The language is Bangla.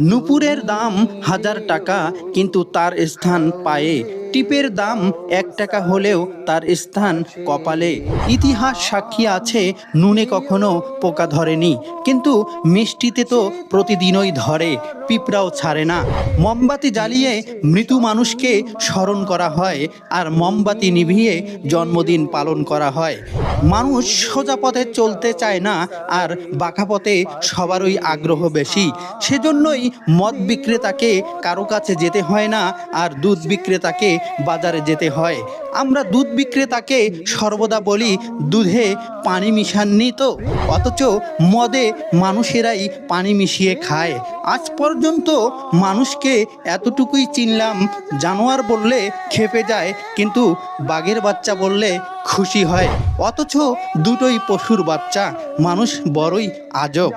নুপুরের দাম হাজার টাকা কিন্তু তার স্থান পায়ে। টিপের দাম এক টাকা হলেও তার স্থান কপালে। ইতিহাস সাক্ষী আছে, নুনে কখনো পোকা ধরেনি। কিন্তু মিষ্টিতে তো প্রতিদিনই ধরে, পিঁপড়াও ছাড়ে না। মোমবাতি জ্বালিয়ে মৃত্যু মানুষকে স্মরণ করা হয় আর মোমবাতি নিভিয়ে জন্মদিন পালন করা হয়। মানুষ সোজা পথে চলতে চায় না আর বাঁকা পথে সবারই আগ্রহ বেশি। সেজন্যই মদ বিক্রেতাকে কারও কাছে যেতে হয় না আর দুধ বিক্রেতাকে বাজারে যেতে হয়। আমরা দুধ বিক্রেতাকে সর্বদা বলি, দুধে পানি মিশাননি তো? অথচ মদে মানুষেরাই পানি মিশিয়ে খায়। আজ পর্যন্ত মানুষকে এতটুকুই চিনলাম, জানোয়ার বললে খেপে যায়, কিন্তু বাঘের বাচ্চা বললে খুশি হয়। অথচ দুটোই পশুর বাচ্চা, মানুষ বড়ই আজব।